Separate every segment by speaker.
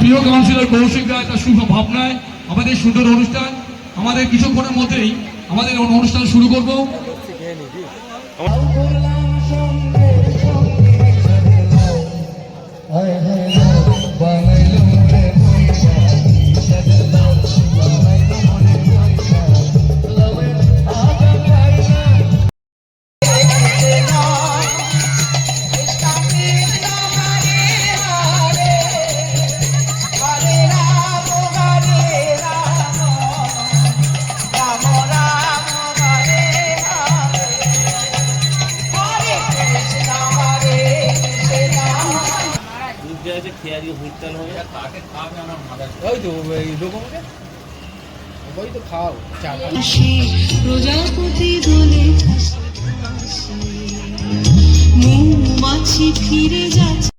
Speaker 1: প্রিয় কাউন্সিলর কৌশিক রায় তার শুভ ভাবনায়, আমাদের সুন্দর অনুষ্ঠান, আমাদের কিছুক্ষণের মধ্যেই আমাদের অনুষ্ঠান শুরু করব।
Speaker 2: I দেওয়া আছে খেয়ে আজকে ভুট্টান হবে।
Speaker 3: ওই তো এই রকমকে ওই তো খাও চা
Speaker 4: প্রজাপতি দোলে মৌমাছি ফিরে যাচ্ছে।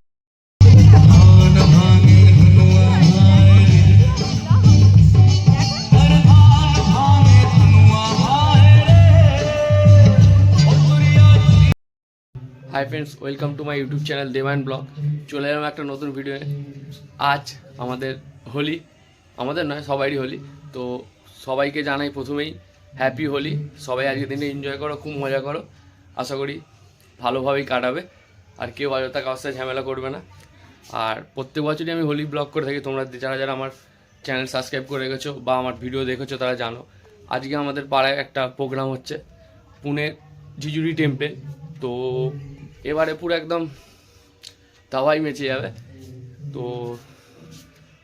Speaker 2: Hi friends welcome to my YouTube channel Debayan vlog চলে এলাম একটা নতুন ভিডিও আজ আমাদের হোলি। আমাদের নয়, সবারই হোলি। তো সবাইকে জানাই প্রথমেই হ্যাপি হোলি। সবাই আজকের দিনে এনজয় করো, খুব মজা করো। আশা করি ভালোভাবেই কাটাবে। আর কেউ অযথা কারোর ঝামেলা করবে না। আর প্রত্যেক বছরই আমি হোলি ব্লগ করে থাকি। তোমরা যারা যারা আমার চ্যানেল সাবস্ক্রাইব করে রেখেছো বা আমার ভিডিও দেখেছ, তারা জানো। আজকে আমাদের পাড়ায় একটা প্রোগ্রাম হচ্ছে। পুনে ঝিঝুরি টেম্পেল তো এবারে পুরো একদম তাওয়াই মেচে যাবে। তো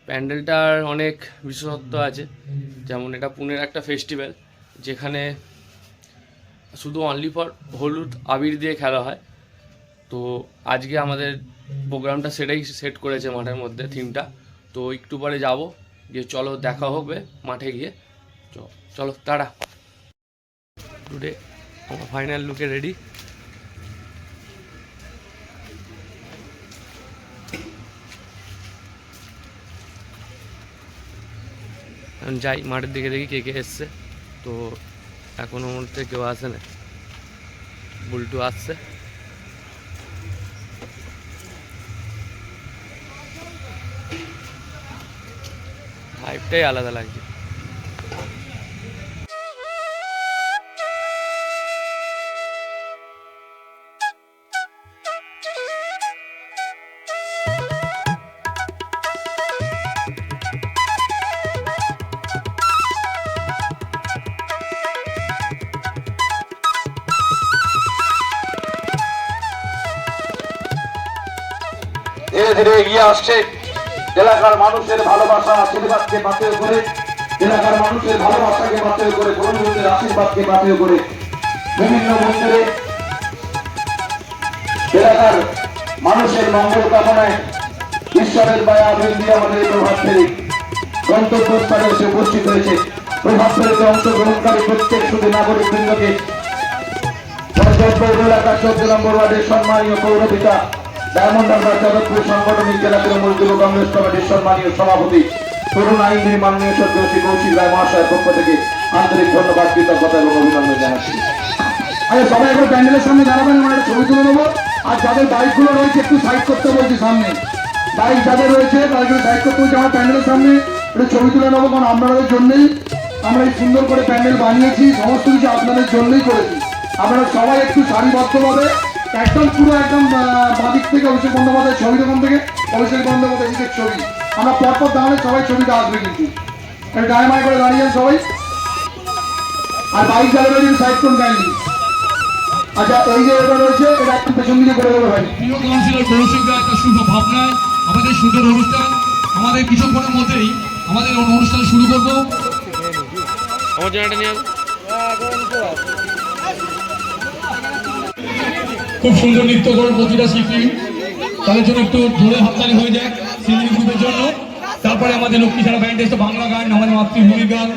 Speaker 2: প্যান্ডেলটার অনেক বিশেষত্ব আছে। যেমন এটা পুনের একটা ফেস্টিভ্যাল যেখানে শুধু অনলি ফর হলুদ, আবির দিয়ে খেলা হয়। তো আজকে আমাদের প্রোগ্রামটা সেটাই সেট করেছে মাঠের মধ্যে থিমটা তো একটু পরে যাব, গিয়ে চলো দেখা হবে মাঠে গিয়ে। চলো তারা টুডে আমার ফাইনাল লুকে রেডি এখন যাই, মাঠের দিকে দেখি কে কে এসছে। তো এখনও মধ্যে কেউ আসে না। বুলটু আসছে। হাইপটাই আলাদা লাগছে।
Speaker 5: ধীরে এগিয়ে আসছে। এলাকার মানুষের ভালোবাসা আশীর্বাদকে বাতিল করে, এলাকার মানুষের ভালোবাসাকে বাতিল করে গুরুজনদের আশীর্বাদকে বাতিল করে বিভিন্ন মন্দিরে এলাকার মানুষের মঙ্গল কামনায় ঈশ্বরের মায়া বৃদ্ধি আমাদের প্রভাব ফেলে গন্তব্যস্থানে এসে উপস্থিত হয়েছে। প্রভাব ফেলতে অংশগ্রহণকারী প্রত্যেক শুধু নাগরিক বৃন্দকে এলাকার চোদ্দ নম্বর ওয়ার্ডের সম্মানীয় পৌরপিতা ডায়মন্ড সভাপতি থেকে ধন্যবাদ
Speaker 6: আরে সবাই একবার প্যান্ডেলের সামনে একটা ছবি তুলে নেব। আর যাদের বাইকগুলো রয়েছে, একটু সাইড করতে বলছি সামনে। বাইক যাদের রয়েছে বলছি প্যান্ডেলের সামনে ছবি তুলে নেব, কারণ আপনাদের জন্যই আমরা এই সুন্দর করে প্যান্ডেল বানিয়েছি, সমস্ত কিছু আপনাদের জন্যই করেছি। আপনারা সবাই একটু সারিবদ্ধভাবে একদম পুরো একদম বাঁদিক থেকে অভিষেক বন্দ্যোপাধ্যায়ের ছবি দোকান থেকে অভিষেক বন্দ্যোপাধ্যায় ছবি। আমরা পরপর দাঁড়ালে সবাই ছবিটা আসবে কিন্তু। একটু ডায়মায় করে দাঁড়িয়ে সবাই। আর বাইক যাদের রয়েছে সাইড করুন গাড়ি আচ্ছা এই যে এটা রয়েছে এটা একটু পেছন দিকে করে দেবে ভাই।
Speaker 1: প্রিয় কাউন্সিলর কৌশিক রায় তার শুভ ভাবনায় আমাদের সুন্দর অনুষ্ঠান আমাদের কিছুক্ষণের মধ্যেই আমাদের অনুষ্ঠান শুরু করব।
Speaker 2: আমার জন্য একটা নিয়ে।
Speaker 1: খুব সুন্দর নৃত্য করেন প্রতিটা শিল্পী। তাদের জন্য একটু ধরে হাততালি হয়ে যায় সিঙ্গিং গ্রুপের জন্য। তারপরে আমাদের লক্ষ্মী ছাড়া ব্যান্ড এসে বাংলা গান আমাদের মাতৃভূমির গান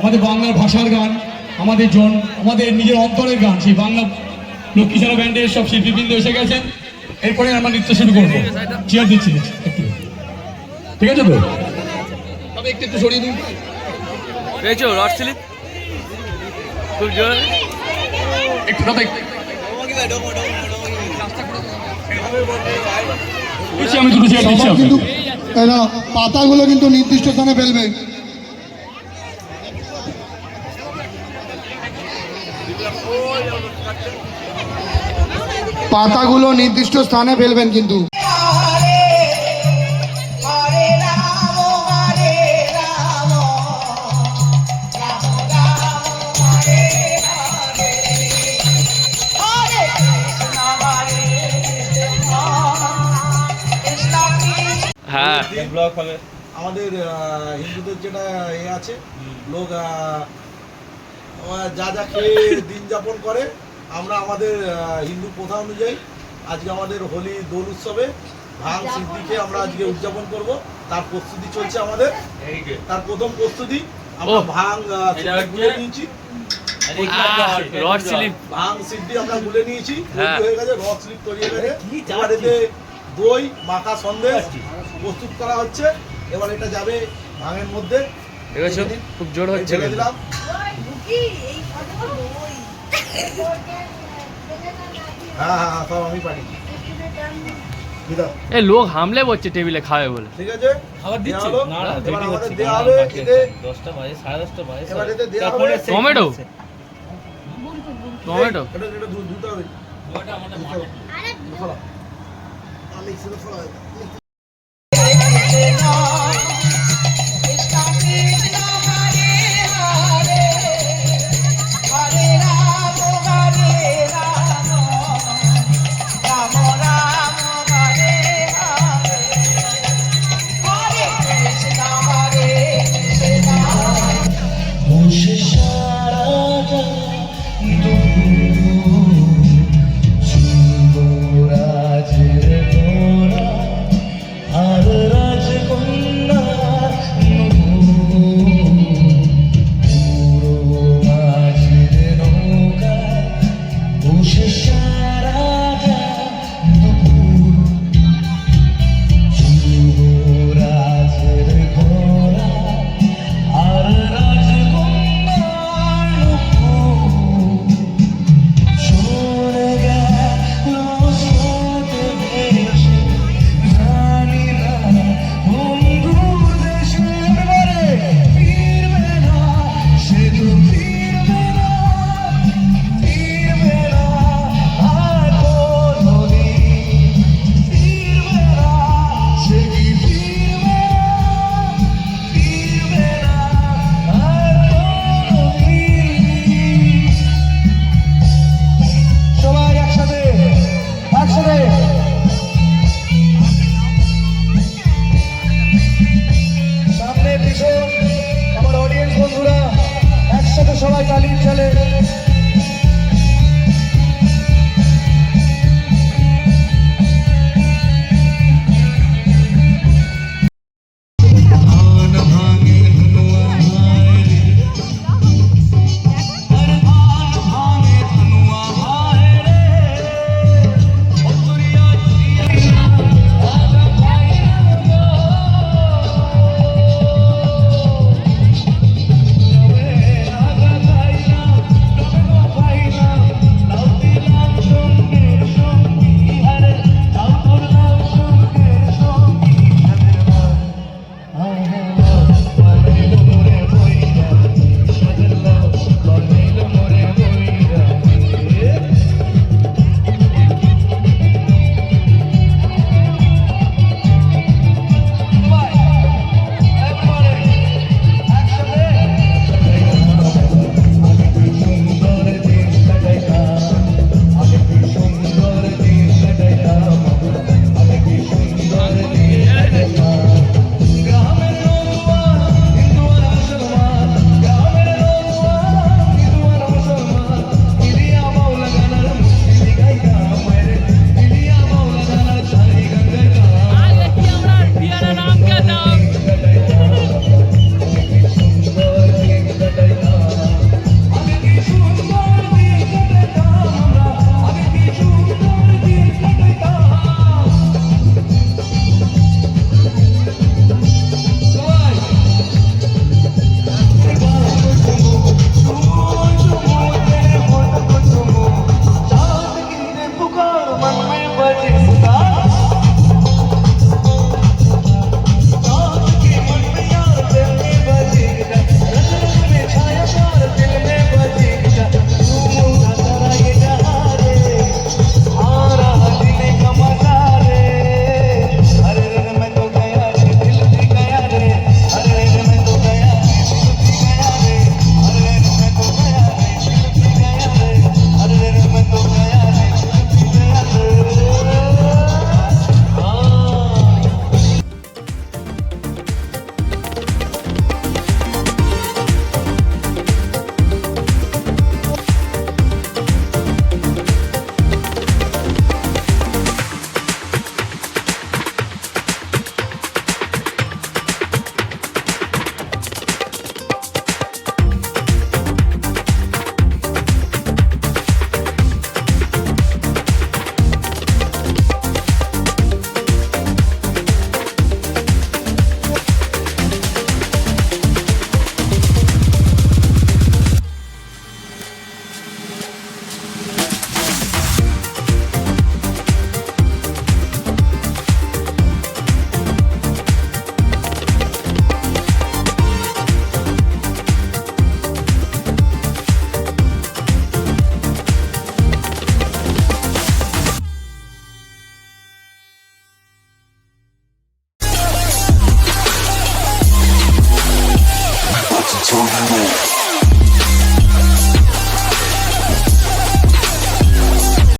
Speaker 1: আমাদের বাংলার ভাষার গান আমাদের জন আমাদের নিজের অন্তরের গান সেই বাংলা লক্ষ্মী ছাড়া ব্যান্ডের সব শিল্পীবৃন্দ এসে গেছেন। এরপরে আমরা নৃত্য শুরু করব। চেয়ার দিচ্ছি একটু। ঠিক আছে তো? তবে একটু একটু সরিয়ে দিন।
Speaker 2: পেয়েছ রড স্লিপ? খুব জোর।
Speaker 1: একটু।
Speaker 6: পাতাগুলো কিন্তু নির্দিষ্ট স্থানে ফেলবে। পাতাগুলো নির্দিষ্ট স্থানে ফেলবেন কিন্তু।
Speaker 2: হ্যাঁ।
Speaker 7: হবে। আমাদের হিন্দুদের যেটা এ আছে লোক যা যা খেয়ে দিন যাপন করে আমরা আমাদের হিন্দু প্রথা অনুযায়ী আজকে আমাদের হোলি দোল উৎসবে ভাং সিদ্ধিকে আমরা আজকে উদযাপন করব। তার প্রস্তুতি চলছে আমাদের। তার প্রথম প্রস্তুতি আমরা
Speaker 2: ওহ।
Speaker 7: ভাং আহ, সিদ্ধি গুলে নিয়েছি।
Speaker 2: রড স্লিপ।
Speaker 7: সিদ্ধি আমরা গুলে নিয়েছি।
Speaker 2: হ্যাঁ।
Speaker 7: হয়ে গেছে রস স্লিপ তৈরি হয়ে গেছে। দই মাখা সন্দেশ প্রস্তুত করা হচ্ছে। এবার এটা যাবে ভাঙের মধ্যে।
Speaker 2: দেখেছ খুব জোর হচ্ছে
Speaker 7: দিলাম। হ্যাঁ হ্যাঁ হ্যাঁ সব আমি পারি
Speaker 2: এ লোক হামলে বলছে টেবিলে খাবে বলে।
Speaker 7: ঠিক আছে?
Speaker 3: খাবার দিচ্ছে? না, না,
Speaker 7: এবার আমাদের দেওয়া হবে এতে।
Speaker 3: দশটা বাজে সাড়ে দশটা বাজে
Speaker 7: এবার এতে দেওয়া হবে।
Speaker 2: টমেটো টমেটো
Speaker 7: এটা এটা দুটো হবে। ফলা